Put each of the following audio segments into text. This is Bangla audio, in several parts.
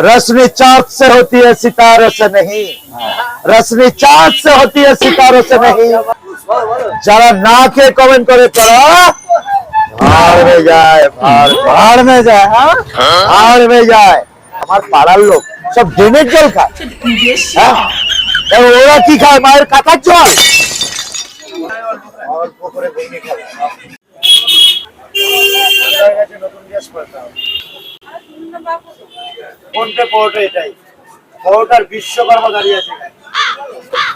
रसनी चाँद से होती है सितारों से नहीं रसनी चाँद से होती है सितारों से नहीं যারা না খেয়ে কমেন্ট করে তারা ভাড় में যায় ভাড় ভাড় में যায় হ্যাঁ ভাড় में যায় আমার পাড়ার লোক সব ড্রেনের জল খায় হ্যাঁ এবার ওরা কি খায় মায়ের কাকার জল অল্প করে ঘুগনি খাবে কোনটা পরোটা এটাই পরোটার বিশ্বকর্মা দাঁড়িয়ে আছে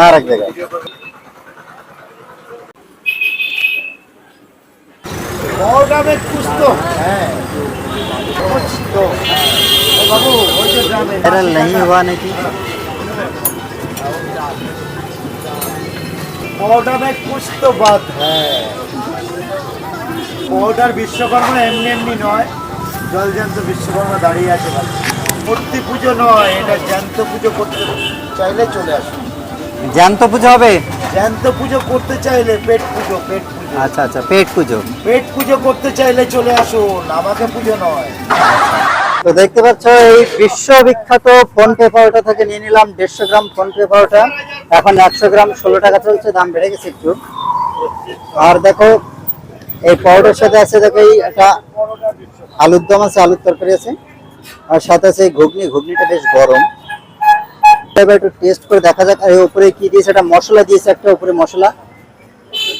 আর এক জায়গায় পরোটা में कुछ तो है कुछ तो है ओ बाबू वो जो ड्रामे वायरल नहीं हुआ नहीं পরোটা में कुछ तो बात है পরোটার বিশ্বকর্মা এমনি এমনি নয় জলজান্ত বিশ্বকর্মা দাঁড়িয়ে আছে ভাই মূর্তি পুজো নয় এটা জ্যান্ত পুজো করতে চাইলে চলে আসুন। জ্যান্ত পুজো হবে? জ্যান্ত পুজো করতে চাইলে পেট পুজো পেট পুজো। আচ্ছা আচ্ছা পেট পুজো। পেট পুজো করতে চাইলে চলে আসুন আমাকে পুজো নয়। তো দেখতে পাচ্ছ এই বিশ্ববিখ্যাত ফোন পে পাউডার থেকে নিয়ে নিলাম দেড়শো গ্রাম ফোন পে পাউডার। এখন একশো গ্রাম ষোলো টাকা চলছে দাম বেড়ে গেছে একটু। আর দেখো এই পাউডার সাথে আছে দেখো এই একটা আলুর দম আছে আলুর তরকারি আছে। আর সাথে আছে ঘুগনি, ঘুগনিটা বেশ গরম। এবার একটু টেস্ট করে দেখা যাক, আর উপরে কি দিয়েছে, একটা মশলা দিয়েছে, একটা উপরে মশলা।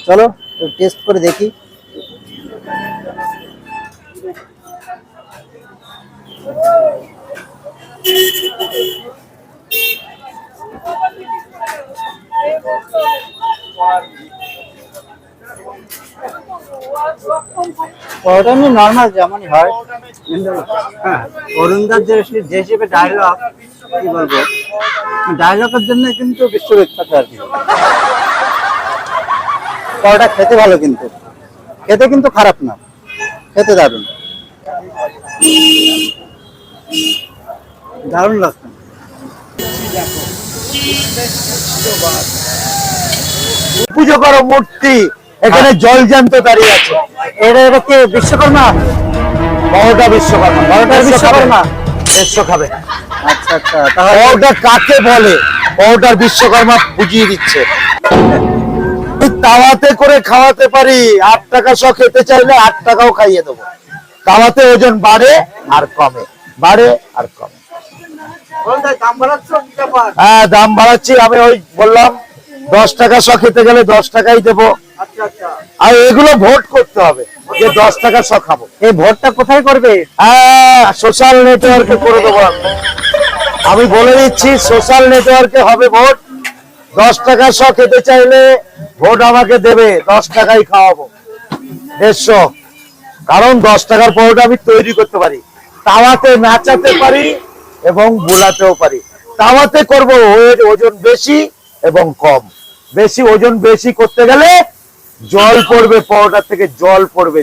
চলো, একটু টেস্ট করে দেখি। পাউডার এমনি নর্মাল যেমনই হ্যাঁ। অরুণদার যে যে হিসেবে ডায়লগ কি বলব? ডায়লগের জন্য কিন্তু বিশ্ববিখ্যাত আর কি। খেতে ভালো কিন্তু। খেতে কিন্তু খারাপ না। খেতে দারুণ। দারুণ লাগছে পুজো করো মূর্তি। এখানে জল জ্যান্ত দাঁড়িয়ে আছে। এটা এটা কি? বিশ্বকর্মা? বারোটা বিশ্বকর্মা। বারোটা বিশ্বকর্মা? দেড়শো খাবে। আচ্ছা আচ্ছা তাহলে বারোটা কাকে বলে? বারোটার বিশ্বকর্মা বুঝিয়ে দিচ্ছে। তাওয়াতে করে খাওয়াতে পারি আট টাকা শ খেতে চাইলে আট টাকাও খাইয়ে দেবো। তাওয়াতে ওজন বাড়ে আর কমে বাড়ে আর কমে। হ্যাঁ দাম বাড়াচ্ছি আমি ওই বললাম দশ টাকা শ খেতে গেলে দশ টাকাই দেবো। আর এগুলো ভোট করতে হবে যে দশ টাকা শ খাব। এই ভোটটা কোথায় করবে? সোশ্যাল নেটওয়ার্কে করে দেবো আমি। আমি বলে দিচ্ছি সোশ্যাল নেটওয়ার্কে হবে ভোট। দশ টাকা শ খেতে চাইলে ভোট আমাকে দেবে দশ টাকাই খাওয়াবো। দেড়শো। কারণ দশ টাকার পরোটা আমি তৈরি করতে পারি। তাওয়াতে নাচাতে পারি এবং বোলাতেও পারি। তাওয়াতে করব ওজন বেশি এবং কম। বেশি ওজন বেশি করতে গেলে জল পড়বে পরোটা থেকে জল পড়বে।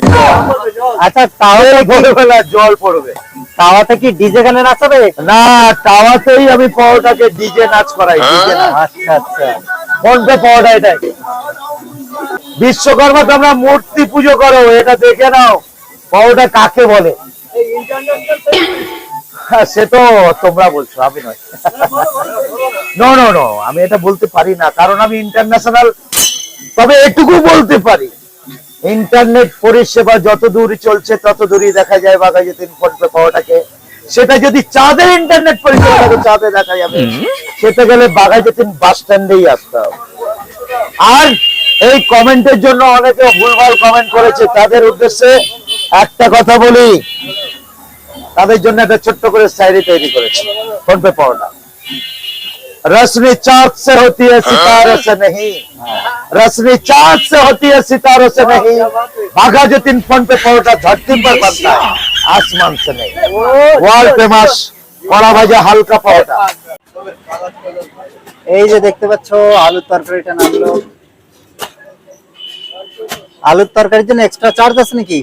আচ্ছা তাহলে ভোরবেলা জল পড়বে। তাওয়াতে কি ডিজে গানে নাচাবে না তাওয়াতেই আমি পরোটাকে ডিজে নাচ করাই ডিজে আচ্ছা আচ্ছা। কোনটা পরোটা এটাই বিশ্বকর্মা তোমরা মূর্তি পুজো করো এটা দেখে নাও। পরোটা কাকে বলে? হ্যাঁ, সে তো তোমরা বলছো আমি নয়। নো নো নো আমি এটা বলতে পারি না। কারণ আমি ইন্টারন্যাশনাল তবে এটুকু বলতে পারি। ইন্টারনেট পরিষেবা যত দূর চলছে তত দূরই দেখা যায় বাঘাজি তিন ফোনপে পাওয়াটাকে। সেটা যদি চাঁদের ইন্টারনেট পরিষেবা থাকে চাঁদে দেখা যাবে। সেটা গেলে বাঘাজি তিন বাস স্ট্যান্ডেই আসতে হবে। আর এই কমেন্টের জন্য অনেকে ভুলভাল কমেন্ট করেছে। তাদের উদ্দেশ্যে একটা কথা বলি। তাদের জন্য একটা ছোট্ট করে শায়রি তৈরি করেছে। ফোনপে পাওয়াটা। रश्मि चाँद से होती है सितारों से नहीं रश्मि चाँद से होती है सितारों से नहीं भागा जो तीन फोन पे परोटा धरती पर बनता है आसमान से नहीं वर्ल्ड फेमस কড়া ভাজা হালকা পরোটা এই যে দেখতে পাচ্ছ আলুর তরকারিটা নামলো আলুর তরকারির জন্য এক্সট্রা চার্জ আছে নাকি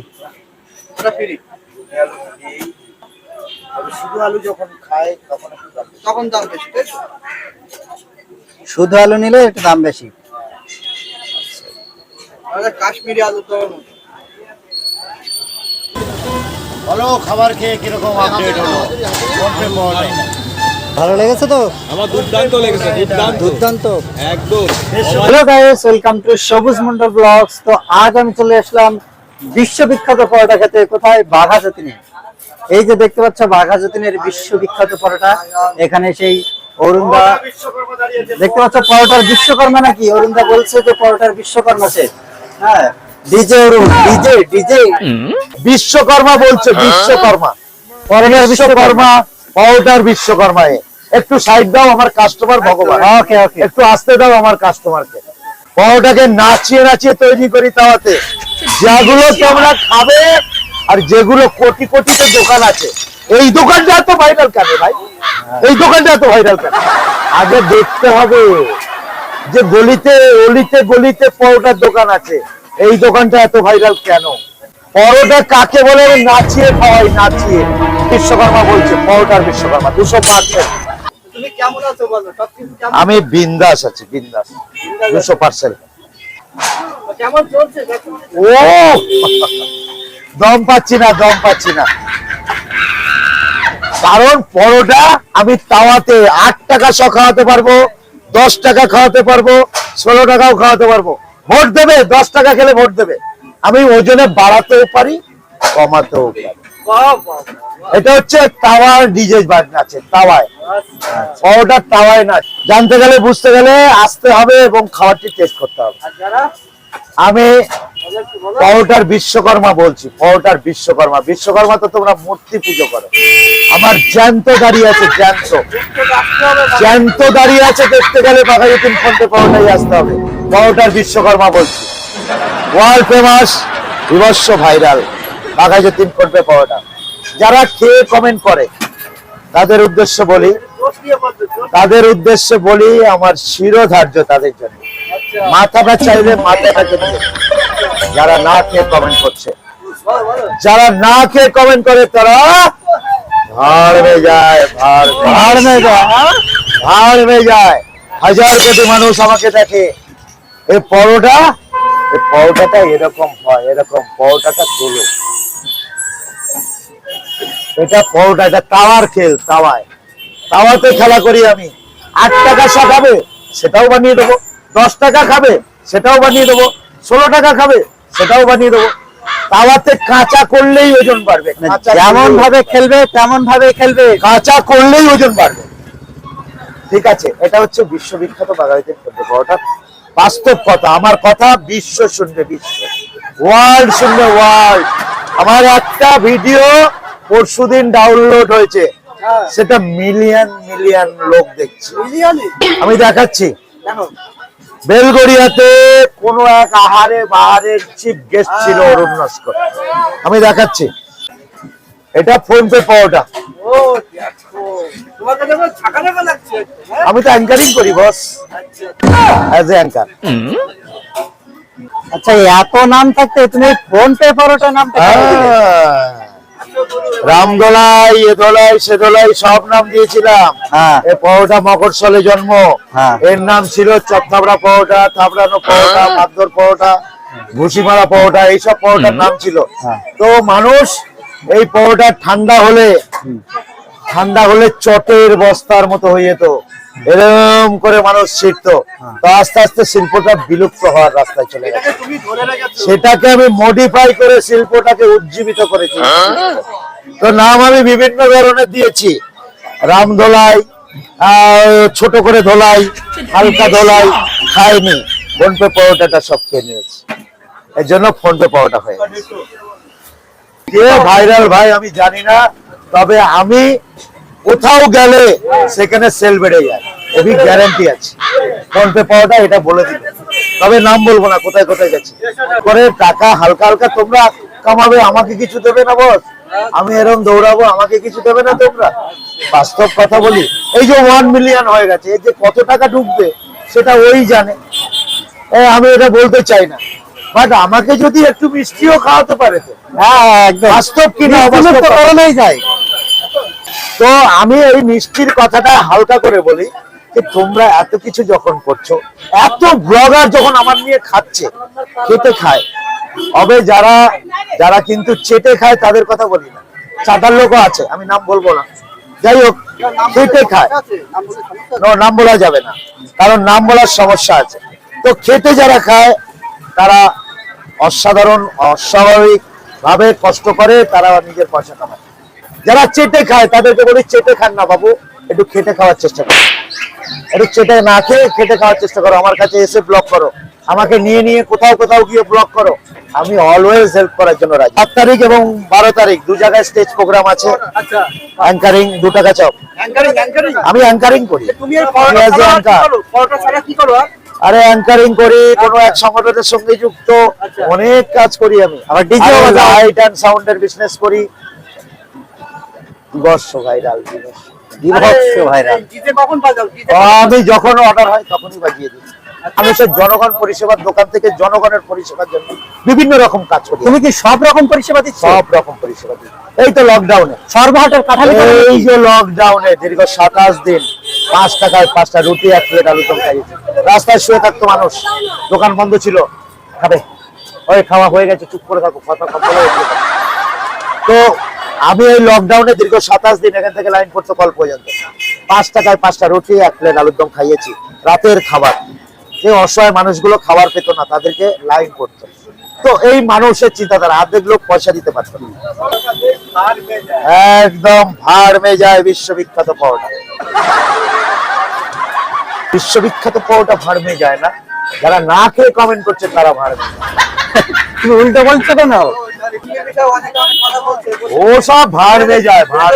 শুধু আলু যখন খায় তখন তখন দাম বেশি তাই তো? শুধু আলু নিলে একটু দাম বেশি। আমাদের কাশ্মীরি আলু তো বলো খাবার খেয়ে কীরকম আপডেট হলো? ফোনপে পাওয়া যায়? ভালো লেগেছে তো? আমার দুর্দান্ত লেগেছে দুর্দান্ত। দুর্দান্ত। একদম। হ্যালো গাইস ওয়েলকাম টু সবুজ মন্ডল ব্লগস তো আজ আমি চলে আসলাম বিশ্ববিখ্যাত পরোটা খেতে। কোথায়? বাঘা যতীনে এই যে দেখতে পাচ্ছ বাঘা যতীনের বিশ্ববিখ্যাত পরোটা এখানে সেই অরুণদা দেখতে পাচ্ছ পরোটার বিশ্বকর্মা নাকি? অরুণদা বলছে যে পরোটার বিশ্বকর্মা সে। হ্যাঁ DJ Arun DJ DJ. Biswakarma বলছে বিশ্বকর্মা। পরমের বিশ্বকর্মা পাউডার বিশ্বকর্মা। একটু সাইড দাও আমার কাস্টমার ভগবান। ওকে ওকে একটু আসতে দাও আমার কাস্টমারকে পাউডারকে নাচিয়ে নাচিয়ে তৈরি করি তাওয়াতে। যেগুলো তোমরা খাবে আর যেগুলো কোটি কোটিতে দোকান আছে এই দোকানটা এত ভাইরাল কেন ভাই? এই দোকানটা এত ভাইরাল কেন? আগে দেখতে হবে যে গলিতে অলিতে গলিতে পরোটার দোকান আছে এই দোকানটা এত ভাইরাল কেন? পরোটা কাকে বলে? নাচিয়ে খাওয়াই নাচিয়ে। বিশ্বকর্মা বলছে পরোটার বিশ্বকর্মা দুশো পার্সেন্ট আমি বিন্দাস আছি বিন্দাস। দুশো পার্সেন্ট ও! দম পাচ্ছি না দম পাচ্ছি না। কারণ পরোটা আমি তাওয়াতে আট টাকা শ খাওয়াতে পারব দশ টাকা খাওয়াতে পারব ষোলো টাকাও খাওয়াতে পারব। ভোট দেবে দশ টাকা খেলে ভোট দেবে। আমি ওজনে বাড়াতেও পারি কমাতেও পারি। এটা হচ্ছে তাওয়ার ডিজে আছে তাওয়ায়। পরোটা তাওয়ায় না জানতে গেলে বুঝতে গেলে আসতে হবে এবং খাবারটি টেস্ট করতে হবে। আমি পরোটার বিশ্বকর্মা বলছি, পরোটার বিশ্বকর্মা। বিশ্বকর্মা তো তোমরা মূর্তি পুজো করো। আমার জ্যান্ত দাঁড়িয়ে আছে, জ্যান্ত। জ্যান্ত দাঁড়িয়ে আছে, দেখতে গেলে ফোনতে পরোটাই আসতে হবে। বিশ্বকর্মা বলছি। World famous viral PhonePe paratha. যারা খেয়ে কমেন্ট করে, তাদের উদ্দেশ্য বলি। তাদের উদ্দেশ্যে বলি আমার শিরোধার্য তাদের জন্য। মাথাটা চাইলে মাথাটা কিন্তু যারা না খেয়ে কমেন্ট করছে। যারা না খেয়ে কমেন্ট করে তারা ভাড় হয়ে যায় ভাড় যায় ভাড় যায়। হাজার কোটি মানুষ আমাকে দেখে। এই পরোটা এই পরোটাটা এরকম হয় এরকম পরোটাটা তোলো। এটা পরোটা এটা তাওয়ার খেল তাওয়ায়। তাওয়াতে খেলা করি আমি। আট টাকা খাবে সেটাও বানিয়ে দেবো। দশ টাকা খাবে সেটাও বানিয়ে দেবো। ষোলো টাকা খাবে সেটাও বানিয়ে দেবো। তাওয়াতে কাঁচা করলেই ওজন বাড়বে। যেমন ভাবে খেলবে তেমন ভাবে খেলবে। কাঁচা করলেই ওজন বাড়বে। ঠিক আছে এটা হচ্ছে বিশ্ববিখ্যাত বাঙালিদের খাদ্য পরোটা। বাস্তব কথা আমার কথা বিশ্ব শুনবে বিশ্ব। ওয়ার্ল্ড শুনবে ওয়ার্ল্ড আমার একটা ভিডিও পরশুদিন ডাউনলোড হয়েছে। হ্যাঁ। সেটা মিলিয়ন মিলিয়ন লোক দেখছে। আমি দেখাচ্ছি। দেখো বেলগড়িয়াতে কোন এক আহারে বাহারের চিফ গেস্ট ছিল অরুণ নস্কর। আমি দেখাচ্ছি। এটা ফোন পে পাওয়াটা? আমি তো অ্যাঙ্কারিং করি বস আচ্ছা। অ্যাজ এ অ্যাঙ্কার আচ্ছা এত নাম থাকতে তুমি ফোন পে কেন দিলে? রামদোলাই এ দোলাই সে দোলাই সব নাম দিয়েছিলাম। হ্যাঁ। এ পরোটা মকরসলে জন্ম। হ্যাঁ। এর নাম ছিল চপথাবড়া পরোটা থাবড়ানো পরোটা মাদর পরোটা ভুসিমারা পরোটা এইসব পরোটার নাম ছিল। হ্যাঁ। তো মানুষ এই পরোটা ঠান্ডা হলে ঠান্ডা হলে চটের বস্তার মতো হয়ে যেত। এরকম করে মানুষ শিখত হ্যাঁ। তো আস্তে আস্তে শিল্পটা বিলুপ্ত হওয়ার রাস্তায় চলে গেছে। সেটাকে আমি মডিফাই করে শিল্পটাকে উজ্জীবিত করেছি। তো নাম আমি বিভিন্ন ধরনের দিয়েছি। রাম আহ, ছোট করে ধোলাই হালকা ধোলাই খাইনি। ফোন পে পরোটাটা সব খেয়ে নিয়েছি। এর জন্য ফোন পে পরোটা হয়ে গেছে। কে ভাইরাল ভাই আমি জানি না তবে আমি কোথাও গেলে সেখানে সেল বেড়ে যায়। এবি গ্যারান্টি আছে। ফোন পে পাওয়াটা এটা বলে দিবে। তবে নাম বলব না কোথায় কোথায় গেছে। করে টাকা হালকা হালকা তোমরা কামাবে আমাকে কিছু দেবে না বস? আমি এরকম দৌড়াবো আমাকে কিছু দেবে না তোমরা? বাস্তব কথা বলি এই যে ওয়ান মিলিয়ন হয়ে গেছে এই যে কত টাকা ঢুকবে সেটা ওই জানে। আমি এটা বলতে চাই না। বাট আমাকে যদি একটু মিষ্টিও খাওয়াতে পারে তো? হ্যাঁ একদম। বাস্তব কি না মিষ্টি মুখ অবাস্তব তো যায়। তো আমি এই মিষ্টির কথাটা হালকা করে বলি যে তোমরা এত কিছু যখন করছ এত ব্লগার যখন আমার নিয়ে খাচ্ছে খেতে খায় তবে যারা যারা কিন্তু চেটে খায় তাদের কথা বলি না। চাঁদার লোকও আছে, আমি নাম বলব না। যাই হোক, খেটে খায়। নাম? বলা যাবে না, কারণ নাম বলার সমস্যা আছে। তো খেটে যারা খায়, তারা অসাধারণ অস্বাভাবিক ভাবে কষ্ট করে, তারা নিজের পয়সা কামায়। যারা চেটে খায়, তাদেরকে বলি, চেটে খান না বাবু, একটু খেটে খাওয়ার চেষ্টা করো। একটু চেটে না খেয়ে খেটে খাওয়ার চেষ্টা করো আমার কাছে এসে ব্লক করো। আমাকে নিয়ে নিয়ে কোথাও কোথাও গিয়ে ব্লক করো। আমি অলওয়েজ হেল্প করার জন্য রাজি। সাত তারিখ এবং বারো তারিখ দু জায়গায় স্টেজ প্রোগ্রাম আছে। আচ্ছা। অ্যাঙ্কারিং দু টাকা চাপ। আমি অ্যাঙ্কারিং করি। আর অ্যাঙ্কারিং করি? কোনো এক সংগঠনের সঙ্গে যুক্ত। আচ্ছা। অনেক কাজ করি আমি। আবার বাজাও। লাইট অ্যান্ড সাউন্ডের বিজনেস করি। দিবস ভাইরাল দিবস দিবস আরে, ভাইরাল। ডিজে কখন বাজাও? ডিজে আমি যখন অর্ডার হয় তখনই বাজিয়ে দিই। আমি সে জনগণ পরিষেবার দোকান থেকে জনগণের পরিষেবার জন্য বিভিন্ন রকম কাজ করি। তুমি কি সব রকম পরিষেবা দিচ্ছ? সব রকম পরিষেবা দিই। এই তো লকডাউনে সর্বহাটের কাঠালি এই যে লকডাউনে দীর্ঘ সাতাশ দিন পাঁচ টাকায় পাঁচটা রুটি এক প্লেট আলু রাস্তায় শুয়ে থাকতো মানুষ। দোকান বন্ধ ছিল। খাবে। ওই খাওয়া হয়ে গেছে চুপ করে থাকো কথা বলে। তো আমি এই লকডাউনে দীর্ঘ সাতাশ দিন এখান থেকে লাইন করতে কল পর্যন্ত। পাঁচ টাকায় পাঁচটা রুটি, এক প্লেট আলুর দম খাইয়েছি। রাতের খাবার। যে অসহায় মানুষগুলো খাবার পেত না, তাদেরকে লাইন করতো। তো এই মানুষের চিন্তাধারা অর্ধেক লোক পয়সা দিতে পারতো না। একদম ভাড় মে যায় বিশ্ববিখ্যাত পাওয়াটা বিশ্ববিখ্যাত পাওয়াটা ভাড় মে যায় না। যারা না খেয়ে কমেন্ট করছে, তারা ভাড় মে যায়। তুমি উল্টো বলছো কেন? ও সব ভাড় মে যায় ভাড়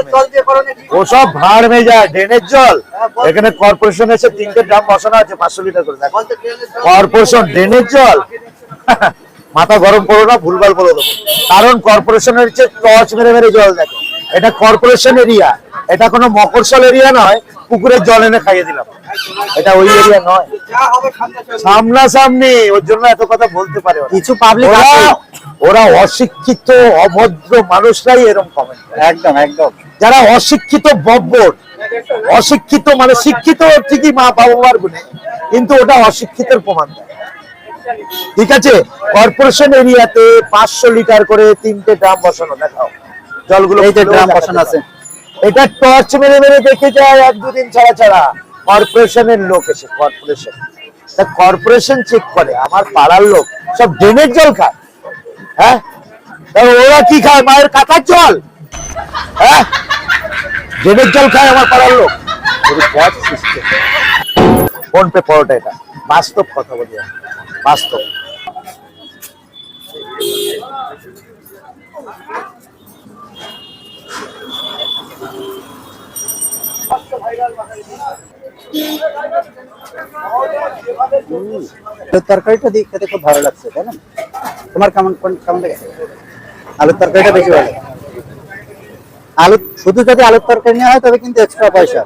সব ভাড় মে যায় ড্রেনের জল। এখানে কর্পোরেশন এসে তিনটে ড্রাম বসানো আছে পাঁচশো লিটার করে। কর্পোরেশন ড্রেনের জল। মাথা গরম করো না ভুলভাল বলে দেবো কারণ কর্পোরেশনের হচ্ছে টর্চ মেরে মেরে জল দেখে। এটা কর্পোরেশন এরিয়া এটা কোনো মকরসল এরিয়া নয় পুকুরের জল এনে খাইয়ে দিলাম। এটা ওই এরিয়া নয়। সামনাসামনি ওর জন্য এত কথা বলতে পারে কিছু পাবলিক ওরা অশিক্ষিত অভদ্র মানুষরাই এরকম কমেন্ট একদম একদম। যারা অশিক্ষিত বব্বর। অশিক্ষিত মানে শিক্ষিত ঠিকই মা বাবা মার গুণে কিন্তু ওটা অশিক্ষিতের প্রমাণ। দেয় ঠিক আছে? কর্পোরেশন এরিয়াতে পাঁচশো লিটার করে তিনটে ড্রাম বসানো দেখাও। জলগুলো ড্রাম বসানো আছে। এটা টর্চ মেরে মেরে দেখে যায় এক দুদিন ছাড়া ছাড়া। কর্পোরেশনের লোক এসে কর্পোরেশন তা কর্পোরেশন চেক করে আমার পাড়ার লোক সব ড্রেনের জল খায়। হ্যাঁ? ওরা কি খায়? মায়ের কাকার জল? হ্যাঁ? ড্রেনের জল খায় আমার পাড়ার লোক। ফোন পে পরোটা এটা। বাস্তব কথা বলি। বাস্তব। তরকারিটা দিয়ে খেতে খুব ভালো লাগছে, তাই না? তোমার কেমন কেমন লেগেছে আলুর তরকারিটা বেশি ভালো। আলু শুধু যদি আলুর তরকারি নেওয়া হয়, তবে কিন্তু এক্সট্রা পয়সা।